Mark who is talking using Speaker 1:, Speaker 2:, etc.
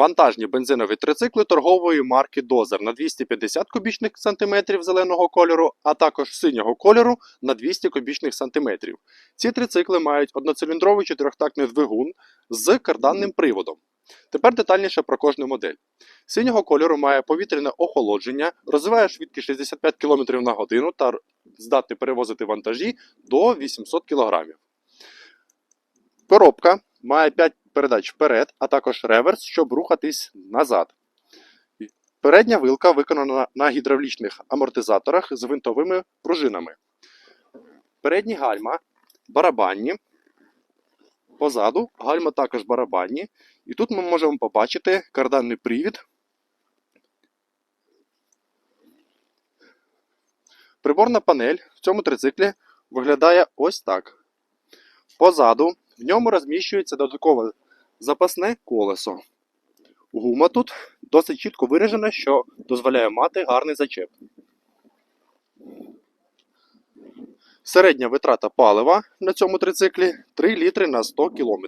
Speaker 1: Вантажні бензинові трицикли торгової марки Дозер на 250 кубічних сантиметрів зеленого кольору, а також синього кольору на 200 кубічних сантиметрів. Ці трицикли мають одноциліндровий чотирьохтактний двигун з карданним приводом. Тепер детальніше про кожну модель. Синього кольору має повітряне охолодження, розвиває швидкість 65 км на годину та здатний перевозити вантажі до 800 кг. Коробка має 5 передач вперед, а також реверс, щоб рухатись назад. Передня вилка виконана на гідравлічних амортизаторах з винтовими пружинами. Передні гальма барабанні. Позаду гальма також барабанні. І тут ми можемо побачити карданний привід. Приборна панель в цьому трициклі виглядає ось так. Позаду в ньому розміщується додаткове запасне колесо. Гума тут досить чітко виражена, що дозволяє мати гарний зачеп. Середня витрата палива на цьому трициклі 3 літри на 100 км.